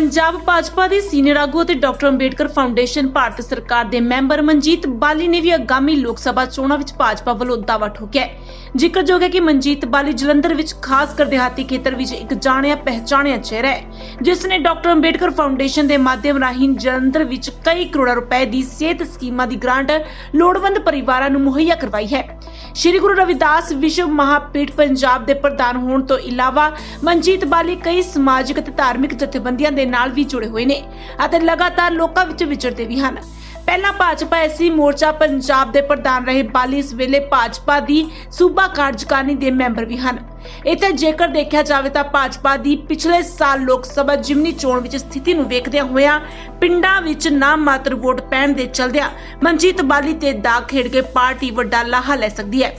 ਪੰਜਾਬ ਭਾਜਪਾ ਦੇ ਸੀਨੀਅਰ ਆਗੂ ਅਤੇ ਡਾਕਟਰ ਅੰਬੇਡਕਰ ਫਾਊਂਡੇਸ਼ਨ ਭਾਰਤ ਸਰਕਾਰ ਦੇ ਮੈਂਬਰ ਮਨਜੀਤ ਬਾਲੀ ਨੇ ਵੀ ਆਗਾਮੀ ਲੋਕ ਸਭਾ ਚੋਣਾਂ ਵਿੱਚ ਭਾਜਪਾ ਵੱਲੋਂ ਦਾਅਵਾ ਠੋਕਿਆ ਜ਼ਿਕਰਯੋਗ ਹੈ ਕਿ ਮਨਜੀਤ ਬਾਲੀ ਜਲੰਧਰ ਵਿੱਚ ਖਾਸ ਕਰ ਦਿਹਾਤੀ ਖੇਤਰ ਵਿੱਚ ਇੱਕ ਜਾਣਿਆ ਪਹਿਚਾਣਿਆ ਚਿਹਰਾ ਹੈ, ਜਿਸ ਨੇ ਡਾਕਟਰ ਅੰਬੇਡਕਰ ਫਾਊਂਡੇਸ਼ਨ ਦੇ ਮਾਧਿਅਮ ਰਾਹੀਂ ਜਲੰਧਰ ਵਿੱਚ ਕਈ ਕਰੋੜਾਂ ਰੁਪਏ ਦੀ ਸਿਹਤ ਸਕੀਮਾਂ ਦੀ ਗ੍ਰਾਂਟ ਲੋੜਵੰਦ ਪਰਿਵਾਰਾਂ ਨੂੰ ਮੁਹੱਈਆ ਕਰਵਾਈ ਹੈ। ਸ਼੍ਰੀ ਗੁਰੂ ਰਵਿਦਾਸ ਵਿਸ਼ਵ ਮਹਾਪੀਠ ਪੰਜਾਬ ਦੇ ਪ੍ਰਧਾਨ ਹੋਣ ਤੋਂ ਇਲਾਵਾ ਮਨਜੀਤ ਬਾਲੀ ਕਈ ਸਮਾਜਿਕ ਅਤੇ ਧਾਰਮਿਕ ਜਥੇਬੰਦੀਆਂ ਦੇ ਨਾਲ ਵੀ ਜੁੜੇ ਹੋਏ ਨੇ ਅਤੇ ਲਗਾਤਾਰ ਲੋਕਾਂ ਵਿੱਚ ਵਿਚਰਦੇ ਵੀ ਹਨ। ਪਹਿਲਾਂ ਭਾਜਪਾ ਐਸੀ ਮੋਰਚਾ ਪੰਜਾਬ ਦੇ ਪ੍ਰਧਾਨ ਰਹੇ ਬਾਲੀ ਇਸ ਵੇਲੇ ਭਾਜਪਾ ਦੀ ਸੂਬਾ ਕਾਰਜਕਾਰਨੀ ਦੇ ਮੈਂਬਰ ਵੀ ਹਨ। ਇੱਥੇ ਜੇਕਰ ਦੇਖਿਆ ਜਾਵੇ ਤਾਂ ਭਾਜਪਾ ਦੀ ਪਿਛਲੇ ਸਾਲ ਲੋਕ ਸਭਾ ਜਿਮਨੀ ਚੋਣ ਵਿੱਚ ਸਥਿਤੀ ਨੂੰ ਵੇਖਦਿਆਂ ਹੋਇਆਂ ਪਿੰਡਾਂ ਵਿੱਚ ਨਾ ਮਾਤਰ ਵੋਟ ਪੈਣ ਦੇ ਚਲਦਿਆਂ ਮਨਜੀਤ ਬਾਲੀ ਤੇ ਦਾਗ ਖੇਡ ਕੇ ਪਾਰਟੀ ਵੱਡਾ ਲਾਹਾ ਲੈ ਸਕਦੀ ਹੈ।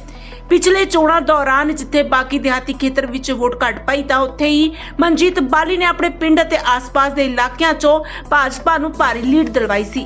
ਪਿਛਲੇ ਚੋਣਾਂ ਦੌਰਾਨ ਜਿੱਥੇ ਬਾਕੀ ਦਿਹਾਤੀ ਖੇਤਰ ਵਿੱਚ ਵੋਟ ਘੱਟ ਪਈ, ਤਾਂ ਉੱਥੇ ਹੀ ਮਨਜੀਤ ਬਾਲੀ ਨੇ ਆਪਣੇ ਪਿੰਡ ਅਤੇ ਆਸ-ਪਾਸ ਦੇ ਇਲਾਕਿਆਂ 'ਚੋਂ ਭਾਜਪਾ ਨੂੰ ਭਾਰੀ ਲੀਡ ਦਿਲਵਾਈ ਸੀ।